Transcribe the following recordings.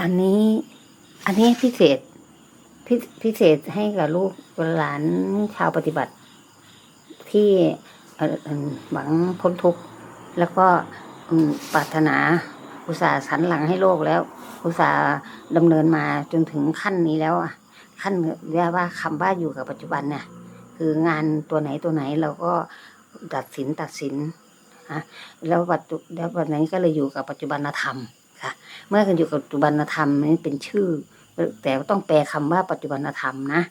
อันนี้ อันนี้พิเศษพิพิเศษให้กับลูกหลานชาวปฏิบัติ ที่เอ่อเอิ่มหวังพ้นทุกข์แล้วก็ปรารถนาอุตส่าห์สันหลังให้โลกแล้ว อุตส่าห์ดำเนินมาจนถึงขั้นนี้แล้วอะ ขั้นเรียกว่าคำว่าอยู่กับปัจจุบันเนี่ยคืองานตัวไหนตัวไหนเราก็ตัดสินตัดสินนะแล้วปัจจุแล้ววันนี้ก็เลยอยู่กับปัจจุบันธรรม ค่ะ เมื่อกันอยู่กับปัจจุบันธรรมนี่เป็นชื่อ แต่ต้องแปลคำว่าปัจจุบันธรรมนะ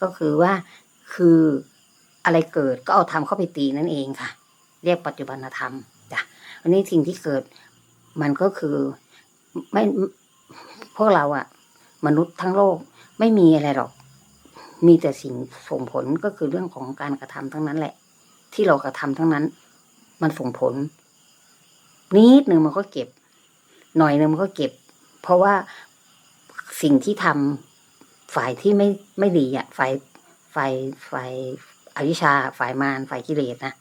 ก็คือว่าคืออะไรเกิดก็เอาธรรมเข้าไปตีนั่นเองค่ะ เรียกปัจจุบันธรรมจ้ะวันนี้สิ่งที่เกิดมันก็คือไม่พวกเราอะมนุษย์ทั้งโลกไม่มีอะไรหรอก มีแต่สิ่งส่งผลก็คือเรื่องของการกระทำทั้งนั้นแหละ ที่เรากระทำทั้งนั้น มันส่งผลนิดหนึ่งมันก็เก็บ หน่อยนึงมันก็เก็บ เพราะว่าสิ่งที่ทำฝ่ายที่ไม่ไม่ดีอะฝ่ายฝ่ายฝ่ายอวิชชา ฝ่ายมารฝ่ายกิเลสนะ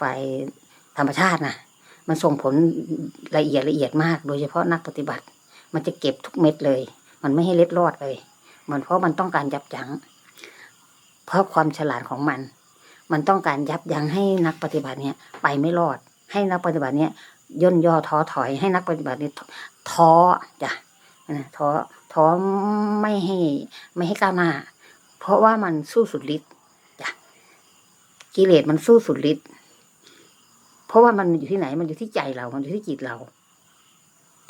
ฝ่ายธรรมชาตินะมันส่งผลละเอียดละเอียดมาก โดยเฉพาะนักปฏิบัติ มันจะเก็บทุกเม็ดเลย มันไม่ให้เล็ดรอดเลย มันเพราะมันต้องการยับยั้ง เพราะความฉลาดของมัน มันต้องการยับยั้งให้นักปฏิบัติเนี่ย ไปไม่รอด ให้นักปฏิบัติเนี่ย ย่นย่อท้อถอยให้นักปฏิบัตินี่ท้อจ้ะท้อท้อไม่ให้ไม่ให้ก้าวหน้า เพราะว่ามันสู้สุดฤทธิ์จ้ะกิเลสมันสู้สุดฤทธิ์เพราะว่ามันอยู่ที่ไหน มันอยู่ที่ใจเรา มันอยู่ที่จิตเรา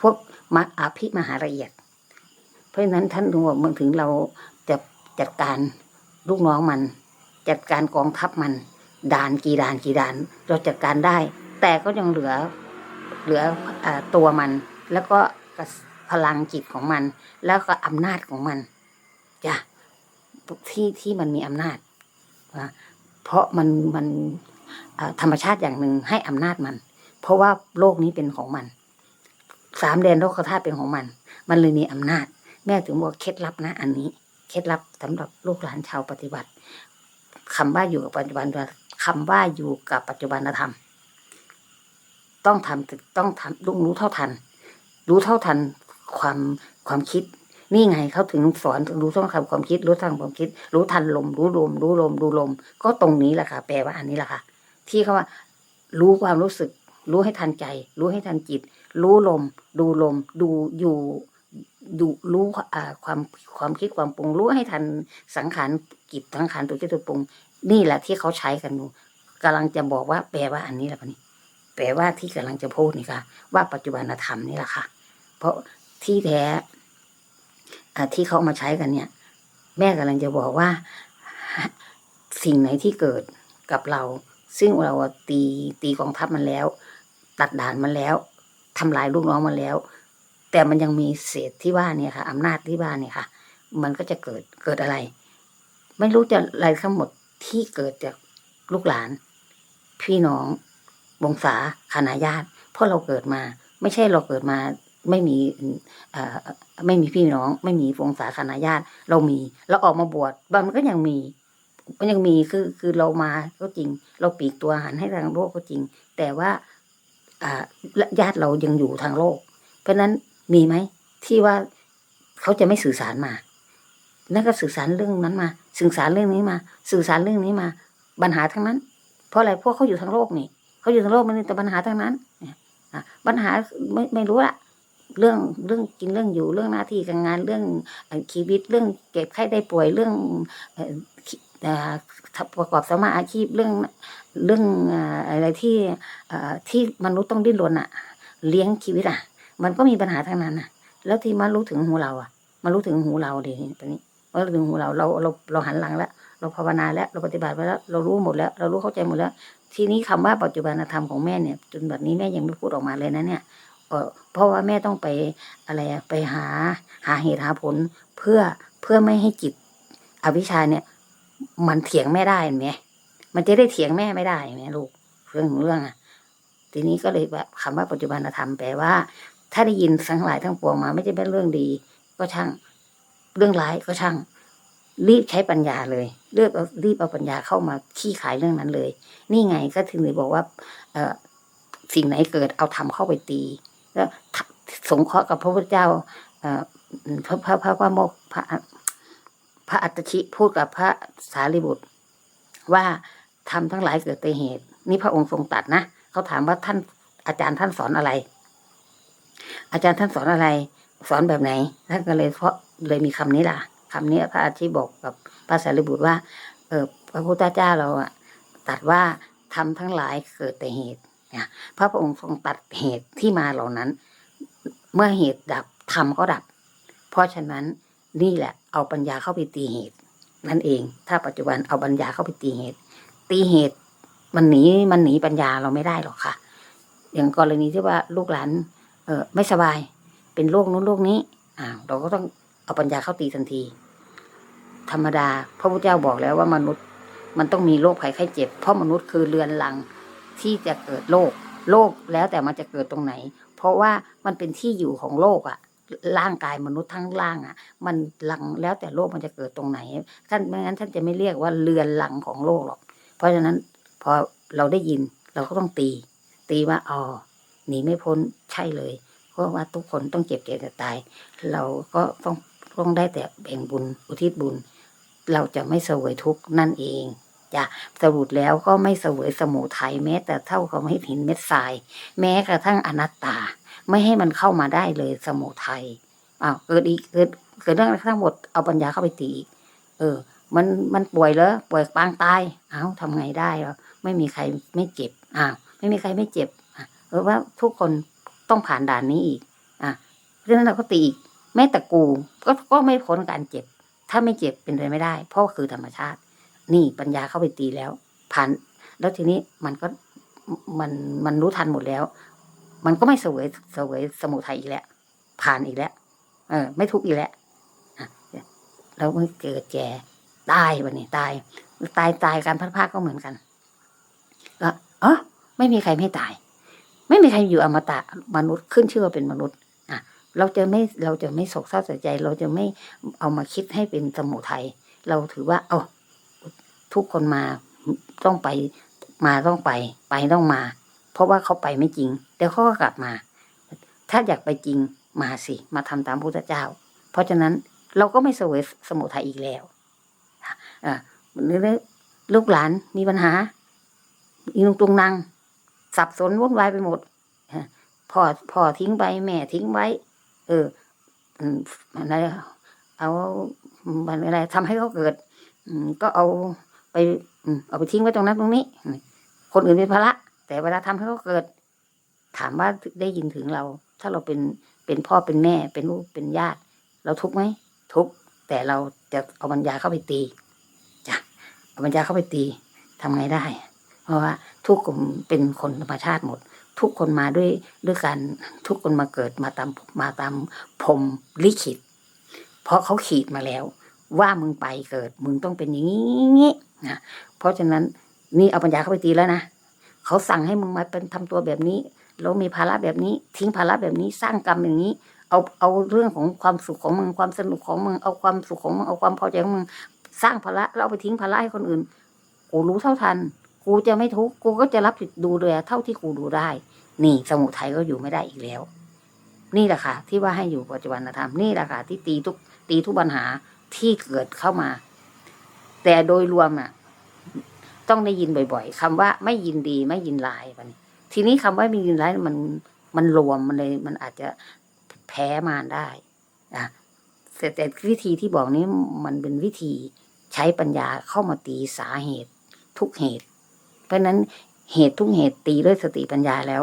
พวกมรรคอภิมหาละเอียด เพราะฉะนั้นท่านดูว่ามันถึงเราจะจัดการลูกน้องมัน จัดการกองทัพมันด่านกี่ด่านกี่ด่าน เราจัดการได้ แต่ก็ยังเหลือ เหลืออตัวมัน แล้วก็พลังจิตของมัน แล้วก็อำนาจของมันจ้ะที่ที่มันมีอำนาจนะเพราะมันมันธรรมชาติอย่างหนึ่งให้อำนาจมัน เพราะว่าโลกนี้เป็นของมัน สามแดนโลกธาตุเป็นของมัน มันเลยมีอำนาจ แม่ถึงบอกเคล็ดลับนะ อันนี้ เคล็ดลับสำหรับลูกหลานชาวปฏิบัติคำว่าอยู่กับปัจจุบันคำว่าอยู่กับปัจจุบันธรรม ต้องทำต้องทำรู้รู้เท่าทัน รู้เท่าทันความความคิด นี่ไงเขาถึงสอนรู้เท่าทันความคิด รู้ทันความคิด รู้ทันลม รู้ลม รู้ลมรู้ลม ก็ตรงนี้แหละค่ะ แปลว่าอันนี้แหละค่ะ ที่เขาว่า รู้ความรู้สึก รู้ให้ทันใจ รู้ให้ทันจิต รู้ลม ดูลม ดูอยู่ดูรู้ความความคิดความปรุงรู้ให้ทันสังขารจิตสังขารตัวที่ตัวปรุง นี่แหละที่เขาใช้กันอยู่กำลังจะบอกว่าแปลว่าอันนี้แหละปะนี่ แปลว่าที่กำลังจะพูดนี่ค่ะ ว่าปัจจุบันธรรมนี่แหละค่ะ เพราะที่แท้ที่เขามาใช้กันเนี่ย แม่กำลังจะบอกว่า สิ่งไหนที่เกิดกับเรา ซึ่งเราตีตีกองทัพมันแล้ว ตัดด่านมันแล้วทำลายลูกน้องมันแล้ว แต่มันยังมีเศษที่ว่าเนี่ยค่ะอำนาจที่ว่าเนี่ยค่ะ มันก็จะเกิดเกิดอะไร ไม่รู้จะอะไรทั้งหมดที่เกิดจากลูกหลาน พี่น้อง วงศาคณาญาติเพราะเราเกิดมา ไม่ใช่เราเกิดมาไม่มีเอ่อไม่มีพี่น้อง ไม่มีวงศาคณาญาติ เรามี เราออกมาบวชบางมันก็ยังมีมันยังมีคือคือเรามาก็จริง เราปีกตัวหันให้ทางโลกก็จริง แต่ว่าญาติเรายังอยู่ทางโลก เพราะฉะนั้นมีไหมที่ว่าเขาจะไม่สื่อสารมา นั่นก็สื่อสารเรื่องนั้นมา สื่อสารเรื่องนี้มา สื่อสารเรื่องนี้มา ปัญหาทั้งนั้น เพราะอะไรพวกเขาอยู่ทางโลกนี่ เขาอยู่ทั้งโลกมันมีแต่ปัญหาทั้งนั้นเนี่ยอะปัญหาไม่ไม่รู้ละเรื่องเรื่องกินเรื่องอยู่เรื่องหน้าที่การงานเรื่องชีวิตเรื่องเก็บไข้ได้ป่วยเรื่องประกอบสมาอาชีพเรื่องเรื่องอะไรที่ที่มนุษย์ต้องดิ้นรนอะเลี้ยงชีวิตอะมันก็มีปัญหาทั้งนั้นอะแล้วที่มารู้ถึงหูเราอะมารู้ถึงหูเราเดี๋ยวนี้ตอนนี้มารู้ถึงหูเราเราเราเราหันหลังแล้ว เราภาวนาแล้ว เราปฏิบัติไปแล้ว เรารู้หมดแล้ว เรารู้เข้าใจหมดแล้ว ทีนี้คำว่าปัจจุบันธรรมของแม่เนี่ย จนแบบนี้แม่ยังไม่พูดออกมาเลยนะเนี่ยเพราะว่าแม่ต้องไปอะไรไปหาหาเหตุหาผลเพื่อเพื่อไม่ให้จิตอวิชชาเนี่ย มันเถียงแม่ได้ไหมมันจะได้เถียงแม่ไม่ได้ไหมลูกเรื่องของเรื่องอะ ทีนี้ก็เลยแบบคำว่าปัจจุบันธรรมแปลว่า ถ้าได้ยินทั้งหลายทั้งปวงมา ไม่ใช่เป็นเรื่องดี ก็ช่าง เรื่องร้ายก็ช่าง รีบใช้ปัญญาเลยเลือกเอารีบเอาปัญญาเข้ามาขี้ขายเรื่องนั้นเลย นี่ไงก็ถึงเลยบอกว่าเอสิ่งไหนเกิดเอาทำเข้าไปตี แล้วสงเคราะห์กับพระพุทธเจ้าพระพระพระพระโมกพระพระอัตชิพูดกับพระสารีบุตร ว่าทำทั้งหลายเกิดแต่เหตุ นี่พระองค์ทรงตัดนะเขาถามว่าท่านอาจารย์ท่านสอนอะไร อาจารย์ท่านสอนอะไร สอนแบบไหนท่านก็เลยเพราะเลยมีคำนี้ล่ะ คำนี้พระอาชิบอกกับพระสารีบุตรว่า เออพระพุทธเจ้าเราอะตัดว่าทำทั้งหลายเกิดแต่เหตุนะพระองค์ทรงตัดเหตุที่มาเหล่านั้น เมื่อเหตุดับธรรมก็ดับ เพราะฉะนั้นนี่แหละเอาปัญญาเข้าไปตีเหตุ นั่นเอง ถ้าปัจจุบันเอาปัญญาเข้าไปตีเหตุ ตีเหตุมันหนีมันหนีปัญญาเราไม่ได้หรอกค่ะ อย่างกรณีที่ว่าลูกหลานเออไม่สบายเป็นโรคนู้นโรคนี้อ่าเราก็ต้องเอาปัญญาเข้าตีทันที ธรรมดา พระพุทธเจ้าบอกแล้วว่ามนุษย์มันต้องมีโรคภัยไข้เจ็บ เพราะมนุษย์คือเรือนหลังที่จะเกิดโรคโรคแล้วแต่มันจะเกิดตรงไหน เพราะว่ามันเป็นที่อยู่ของโรคอะร่างกายมนุษย์ทั้งร่างอะมันหลังแล้วแต่โรคมันจะเกิดตรงไหนท่านไม่งั้นท่านจะไม่เรียกว่าเรือนหลังของโรคหรอก เพราะฉะนั้นพอเราได้ยินเราก็ต้องตี ตีว่าอ๋อหนีไม่พ้นใช่เลยเพราะว่าทุกคนต้องเจ็บเจ็บแต่ตาย เราก็ต้องต้องได้แต่แบ่งบุญอุทิศบุญ เราจะไม่เสวยทุกข์นั่นเองจะสรุปแล้วก็ไม่เสวยสมุทัยแม้แต่เท่ากับไม่หินเม็ดทราย แม้กระทั่งอนัตตา ไม่ให้มันเข้ามาได้เลยสมุทัยอ้าวเกิดอีกเกิดเกิดเรื่องทั้งหมดเอาปัญญาเข้าไปตีอีกเออ มันมันป่วยแล้วป่วยปางตายเอ้าทำไงได้วะไม่มีใครไม่เจ็บอ้าวไม่มีใครไม่เจ็บอะเออว่าทุกคนต้องผ่านด่านนี้อีก อะเพราะฉะนั้นเราก็ตีอีกแม้แต่กูก็ก็ไม่พ้นการเจ็บ ถ้าไม่เจ็บเป็นไปไม่ได้ เพราะว่าคือธรรมชาติ นี่ปัญญาเข้าไปตีแล้ว ผ่าน แล้วทีนี้มันก็มันมันรู้ทันหมดแล้ว มันก็ไม่เสวยเสวยสมุทัยอีกแล้ว ผ่านอีกแล้ว เออ ไม่ทุกข์อีกแล้วแล้วมันเกิดแก่ตายวันนี้ตาย ตายตายการพัดพรากก็เหมือนกันก็อ๋อไม่มีใครไม่ตาย ไม่มีใครอยู่อมตะมนุษย์ขึ้นชื่อว่าเป็นมนุษย์ เราจะไม่เราจะไม่โศกเศร้าเสียใจ เราจะไม่เอามาคิดให้เป็นสมุทัยเราถือว่า เอาทุกคนมาต้องไปมาต้องไป ไปต้องมา เพราะว่าเขาไปไม่จริงเดี๋ยวเขาก็กลับมา ถ้าอยากไปจริงมาสิมาทำตามพุทธเจ้า เพราะฉะนั้นเราก็ไม่เสวยสมุทัยอีกแล้วอ่าหรือลูกหลานมีปัญหาอีนุงตุงนางสับสนวุ่นวายไปหมดพ่อพ่อทิ้งไปแม่ทิ้งไว้ เอออะไรเอาอะไรทำให้เขาเกิดอืมก็เอาไปอืมเอาไปทิ้งไว้ตรงนั้นตรงนี้ คนอื่นเป็นภาระแต่เวลาทำให้เขาเกิด ถามว่าได้ยินถึงเรา ถ้าเราเป็นเป็นพ่อเป็นแม่ เป็นลูกเป็นญาติ เราทุกข์ไหมทุกข์แต่เราจะเอาปัญญาเข้าไปตีจ้ะเอาปัญญาเข้าไปตีทำไงได้ เพราะว่าทุกคนเป็นคนธรรมชาติหมด ทุกคนมาด้วยด้วยกันทุกคนมาเกิดมาตามมาตามพรมลิขิต เพราะเขาขีดมาแล้ว ว่ามึงไปเกิด มึงต้องเป็นอย่างนี้นะเพราะฉะนั้นนี่เอาปัญญาเข้าไปตีแล้วนะเขาสั่งให้มึงมาเป็นทำตัวแบบนี้แล้วมีภาระแบบนี้ ทิ้งภาระแบบนี้สร้างกรรมอย่างนี้ เอาเอาเรื่องของความสุขของมึงความสนุกของมึงเอาความสุขของมึงเอาความพอใจของมึงสร้างภาระแล้วเอาไปทิ้งภาระให้คนอื่นกูรู้เท่าทัน กูจะไม่ทุกข์กูก็จะรับผิดดูแลเท่าที่กูดูได้ นี่สมุทัยก็อยู่ไม่ได้อีกแล้ว นี่แหละค่ะ ที่ว่าให้อยู่ปัจจุบันธรรมนี่แหละค่ะ ที่ตีทุกตีทุกปัญหาที่เกิดเข้ามา แต่โดยรวมอะ ต้องได้ยินบ่อยๆคำว่าไม่ยินดีไม่ยินร้ายมันทีนี้คำว่าไม่ยินร้ายมันมันรวมมันเลย มันอาจจะแพ้มารได้อะแต่แต่วิธีที่บอกนี้มันเป็นวิธีใช้ปัญญาเข้ามาตีสาเหตุ ทุกเหตุ ราะนั้นเหตุทุกเหตุตีด้วยสติปัญญาแล้ว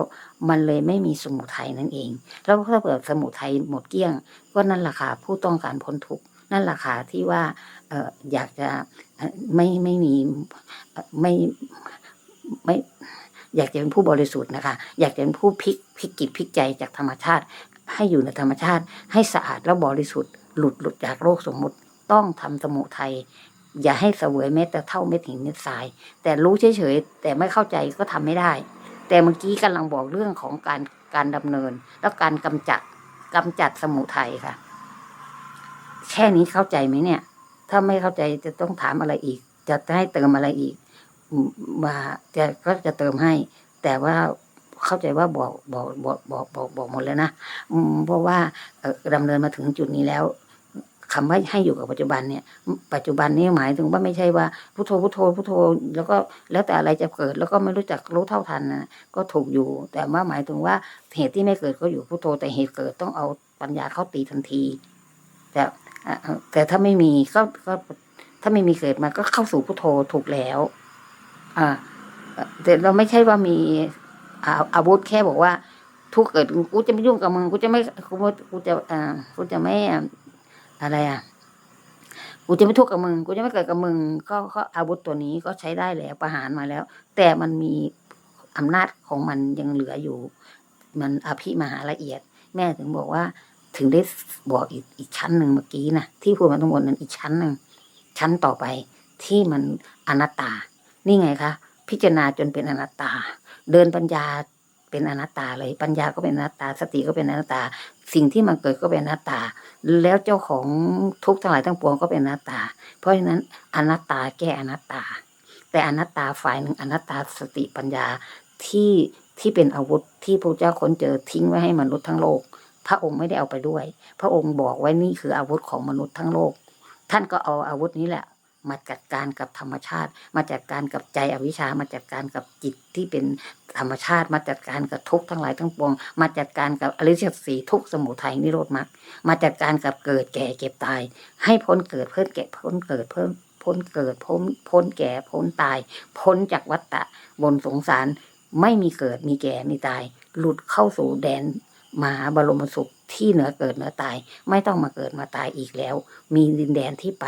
มันเลยไม่มีสมุทัยนั่นเอง แล้วถ้าเปิดสมุทัยหมดเกลี้ยง ก็นั่นแหละค่ะผู้ต้องการพ้นทุกข์นั่นแหละค่ะที่ว่าเอออยากจะไม่ไม่มีไม่ไม่อยากจะเป็นผู้บริสุทธิ์นะคะ อยากจะเป็นผู้พลิกพลิกจิตพลิกใจจากธรรมชาติ ให้อยู่ในธรรมชาติ ให้สะอาดแล้วบริสุทธิ์หลุดหลุดจากโลกสมมุติต้องทำสมุทัย อย่าให้เสวยแม้แต่เท่าเม็ดหินเม็ดทราย แต่รู้เฉยๆแต่ไม่เข้าใจก็ทำไม่ได้ แต่เมื่อกี้กำลังบอกเรื่องของการการดำเนิน แล้วการกำจัดกำจัดสมุทัยค่ะ แค่นี้เข้าใจไหมเนี่ย ถ้าไม่เข้าใจจะต้องถามอะไรอีก จะให้เติมอะไรอีกมว่าจะก็จะเติมให้ แต่ว่าเข้าใจว่าบอกบอกบอกบอกบอกบอกหมดแล้วนะเพราะว่าเอ่อดำเนินมาถึงจุดนี้แล้ว คำว่าให้อยู่กับปัจจุบันเนี่ย ปัจจุบันนี้หมายถึงว่าไม่ใช่ว่าพุทโธพุทโธพุทโธแล้วก็แล้วแต่อะไรจะเกิด แล้วก็ไม่รู้จักรู้เท่าทันนะก็ถูกอยู่ แต่ว่าหมายถึงว่าเหตุที่ไม่เกิดก็อยู่พุทโธแต่เหตุเกิดต้องเอาปัญญาเข้าตีทันที แต่แต่ถ้าไม่มีก็ก็ถ้าไม่มีเกิดมาก็เข้าสู่พุทโธถูกแล้ว อ่าแต่เราไม่ใช่ว่ามีอาอาวุธแค่บอกว่า ทุกเกิดกูจะไม่ยุ่งกับมึงกูจะไม่กูไม่กูจะอ่ากูจะไม่ อะอะไรอะ กูจะไม่ทุกข์กับมึง กูจะไม่เกิดกับมึง ก็ก็อาวุธตัวนี้ก็ใช้ได้แล้วประหารมาแล้ว แต่มันมีอำนาจของมันยังเหลืออยู่ มันอภิมหาละเอียด แม่ถึงบอกว่า ถึงได้บอกอีกอีกชั้นหนึ่งเมื่อกี้นะที่พูดมาทั้งหมดนั้นอีกชั้นหนึ่งชั้นต่อไปที่มันอนัตตา นี่ไงคะพิจารณาจนเป็นอนัตตา เดินปัญญา เป็นอนัตตาเลย ปัญญาก็เป็นอนัตตา สติก็เป็นอนัตตา สิ่งที่มันเกิดก็เป็นอนัตตา แล้วเจ้าของทุกทั้งหลายทั้งปวงก็เป็นอนัตตา เพราะฉะนั้นอนัตตาแก้อนัตตา แต่อนัตตาฝ่ายหนึ่งอนัตตาสติปัญญาที่ที่เป็นอาวุธที่พระเจ้าค้นเจอทิ้งไว้ให้มนุษย์ทั้งโลก พระองค์ไม่ได้เอาไปด้วย พระองค์บอกไว้นี่คืออาวุธของมนุษย์ทั้งโลก ท่านก็เอาอาวุธนี้แหละ มาจัดการกับธรรมชาติ มาจัดการกับใจอวิชามาจัดการกับจิตที่เป็นธรรมชาติ มาจัดการกับทุกทั้งหลายทั้งปวง มาจัดการกับอริยสัจสี่ทุกสมุทัยนิโรธมรรคมาจัดการกับเกิดแก่เก็บตาย ให้พ้นเกิดเพิ่นแก่พ้นเกิดเพิ่มพ้นเกิดพ้นพ้นแก่พ้นตาย พ้นจากวัฏฏะบนสงสารไม่มีเกิดมีแก่มีตาย หลุดเข้าสู่แดนมหาบรมสุขที่เหนือเกิดเหนือตาย ไม่ต้องมาเกิดมาตายอีกแล้ว มีดินแดนที่ไป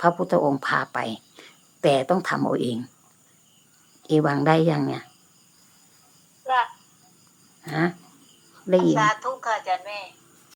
พระพุทธองค์พาไป แต่ต้องทำเอาเอง เอวังได้ยังเนี่ยค่ะฮะได้ยิน สาธุค่ะอาจารย์แม่